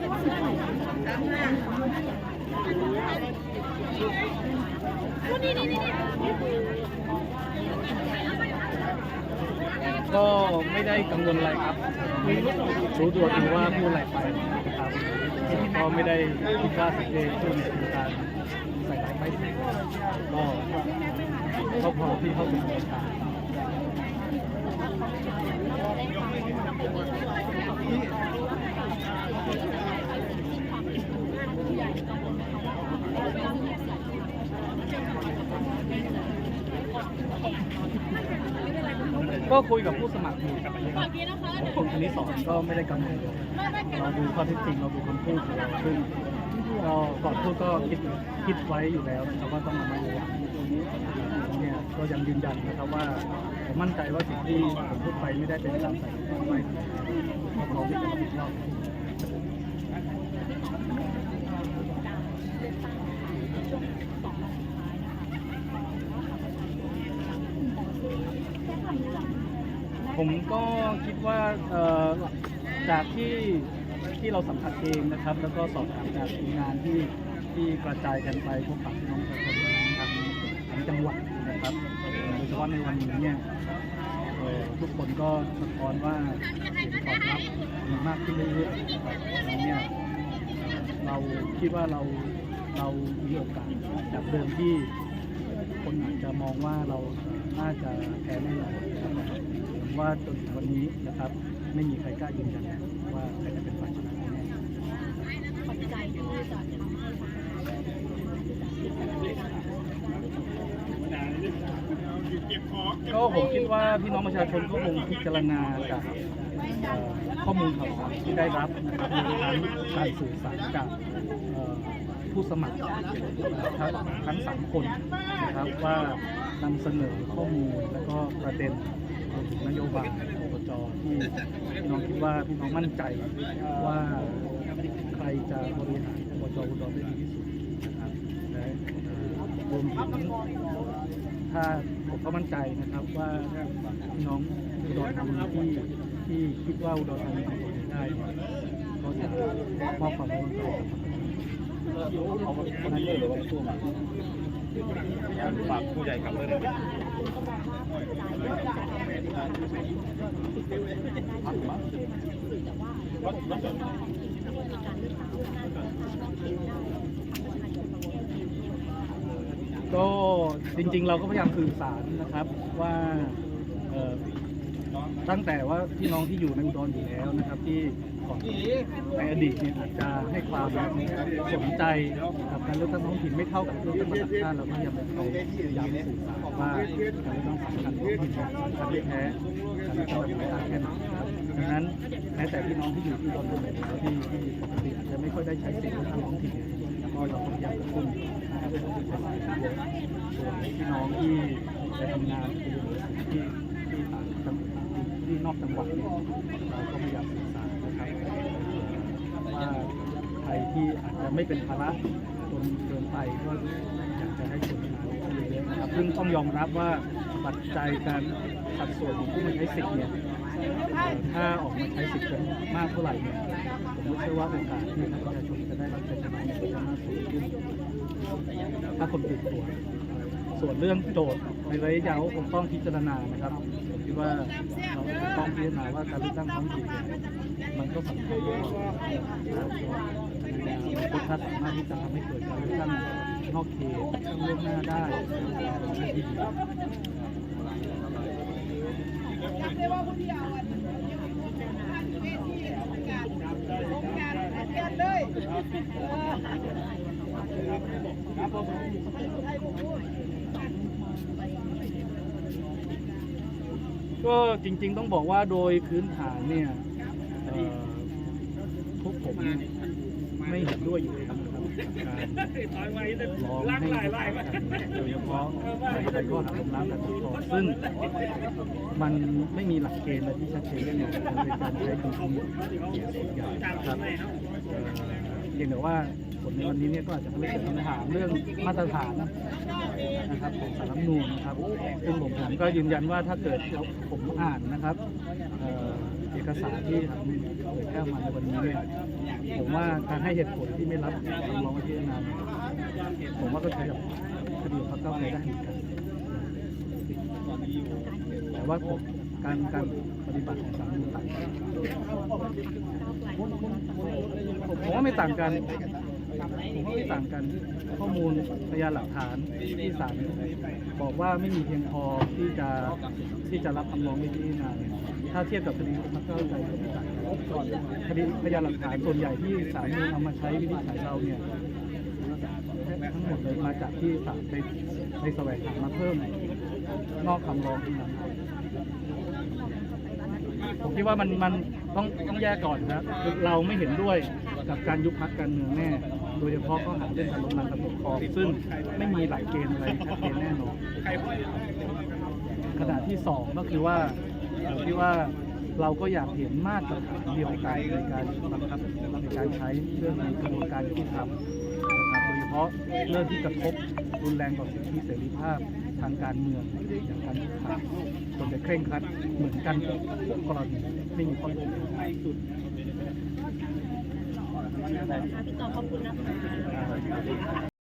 ก็ไม่ได้กังวลอะไรครับรู้ตัวดีว่าพูดอะไรไปครับก็ไม่ได้คิดว่าสิ่งที่พูดเนี่ยเป็นการใส่ร้ายไม่ดีก็ก็พอที่เข้าถึงเหตุการ ก็คุยกับผู้สมัครอยู่ครับคนคนที่สองก็ไม่ได้กังวลเราดูข้อเท็จจริงเราดูคำพูดของเราซึ่งก็ก่อนพูดก็คิดคิดไว้อยู่แล้วนะครับว่าต้องมาระวังเนี่ยก็ยังยืนยันนะครับว่าผมมั่นใจว่าสิ่งที่ผมพูดไปไม่ได้เป็นการใส่ร้าไม่ก็พร้อที่จะรับผิดชอบ ผมก็คิดว่าจากที่ที่เราสัมผัสเองนะครับ แล้วก็สอบถามจากทีมงานที่ที่กระจายกันไปพบปะพี่น้องประชาชนทางทางจังหวัดนะครับโดยเฉพาะในวันนี้เนี่ยทุกคนก็สะท้อนว่าเสียงตอบรับมีมากขึ้นเรื่อยๆนะครับเนี่ยเราคิดว่าเราเรามีโอกาสจากเดิมที่คนอาจจะมองว่าเราน่าจะแพ้แน่นอน ว่าจนถึงวันนี้นะครับ ไม่มีใครกล้ายืนยันว่าใครจะเป็นฝ่ายชนะแน่ปัจจัยที่จะทำให้ก็ผมคิดว่าพี่น้องประชาชนก็คงพิจารณาจากข้อมูลข่าวสารที่ได้รับนะครับรวมทั้งการสื่อสารจากผู้สมัครทั้งทั้งสามคนนะครับว่านำเสนอข้อมูลและก็ประเด็น รวมถึงนโยบายอบจที่พี่น้องคิดว่าพี่น้องมั่นใจว่าใครจะบริหารอบจอุดรได้ดีที่สุดนะครับและรวมถึงถ้าผมก็มั่นใจนะครับว่าพี่น้องอุดรธานีที่ที่คิดว่าอุดรธานีทำได้เนี่ยก็จะมอบความไว้วางใจกับนั่นเอ ฝากผู้ใหญ่กับเรื่องก็จริงๆ เราก็พยายามสื่อสารนะครับว่า ตั้งแต่ว่าพี่น้องที่อยู่ในอุดรอยู่แล้วนะครับ ที่ก่อนในอดีตเนี่ยอาจจะให้ความสนใจกับการเลือกตั้งท้องถิ่นไม่เท่ากับเลือกตั้งระดับชาติเราก็ยายามไปย้ำสื่อสารว่าการเลือกตั้งสำคัญท้องถิ่นเนี่ยสำคัญไม่แพ้การเลือกตั้งระดับชาติแค่ไหนครับดังนั้นแม้แต่พี่น้องที่อยู่ที่อุดรธานีที่ที่ปกติอาจจะไม่ค่อยได้ใช้สิทธิ์เลือกตั้งท้องถิ่นเนี่ยก็เราพยายามกระตุ้นนะครับให้เขาได้ใช้สิทธิ์เยอะส่วนพี่น้องที่ไปทำงานที่ที่ต่างจัง ที่นอกจังหวัดเนี่ยเราก็พยายามสื่อสารนะครับว่าใครที่อาจจะไม่เป็นภาระจนเกินไปก็อยากจะให้คนงานเยอะๆนะครับซึ่งต้องยอมรับว่าปัจจัยการสัดส่วนของผู้มาใช้สิทธิ์เนี่ยถ้าออกมาใช้สิทธิ์กันมากเท่าไหร่เนี่ยผมเชื่อว่าโอกาสที่ประชาชนจะได้รับชัยชนะเนี่ยจะมากขึ้นถ้าคนตื่นตัว ส่วนเรื่องโจทย์ในระยะยาวคงต้องพิจารณานะครับผมคิดว่าเราต้องพิจารณาว่าการเลือกตั้งท้องถิ่นมันก็สำคัญด้วยนะครับเพราะถ้าสามารถที่จะทำให้เกิดการเลือกตั้งนอกเขตตั้งเลือกหน้าได้เป็นเรื่องที่ ก็จริง ๆ ต้องบอกว่าโดยพื้นฐานเนี่ยเอ่อพวกผมเนี่ยไม่เห็นด้วยอยู่แล้วนะครับการร้องให้ยุบพรรคการเมืองโดยเฉพาะในข้อหาล้มล้างการปกครองซึ่งมันไม่มีหลักเกณฑ์อะไรที่ชัดเจนเลยในการใช้ดุลพินิจเสียงส่วนใหญ่นะครับเอ่อเพียงแต่ว่า ผลในวันนี้เนี่ยก็อาจจะทำให้เกิดคำถามเรื่องมาตรฐานนะครับของสารรัฐธรรมนูญนะครับซึ่งผมผมก็ยืนยันว่าถ้าเกิดผมอ่านนะครับเอ่อเอกสารที่เผยแพร่มาในวันนี้เนี่ยผมว่าการให้เหตุผลที่ไม่รับคำร้องพิจารณาเนี่ยผมว่าก็ใช้กับคดีพรรคเก้าวไกลได้เหมือนกันแต่ว่าผมการการปฏิบัติของสารรัฐธรรมนูญต่างกันผมว่าไม่ต่างกัน ผมว่าไม่ต่างกันข้อมูลพยานหลักฐานที่ศาลบอกว่าไม่มีเพียงพอที่จะที่จะรับคำร้องไว้ที่นานเนี่ยถ้าเทียบกับคดีของพรรคเก้าไกลก็ไม่ต่างกันคดีพยานหลักฐานส่วนใหญ่ที่ศาลเอามาใช้วินิจฉัยเราเนี่ยทั้งหมดเลยมาจากที่ศาลได้ได้แสวงหามาเพิ่มนอกคำร้องที่นั้น ผมคิดว่ามันมันต้องต้องแยกก่อนนะครับเราไม่เห็นด้วยกับการยุบพักการเมืองแน่ โดยเฉพาะข้อหาเรื่องการล้มล้างการปกครองซึ่งไม่มีหลักเกณฑ์อะไรชัดเจนแน่นอนขณะที่สองก็คือว่าผมคิดว่าเราก็อยากเห็นมาตรฐานเดียวกันในการบังคับในการใช้เรื่องในกระบวนการยุติธรรม นะครับโดยเฉพาะเรื่องที่กระทบรุนแรงต่อสิทธิเสรีภาพทางการเมืองอย่างการคุกคามควรจะเคร่งครัดเหมือนกันทุกกรณีไม่มีข้อยกเว้นพี่ต่อขอบคุณนะคะ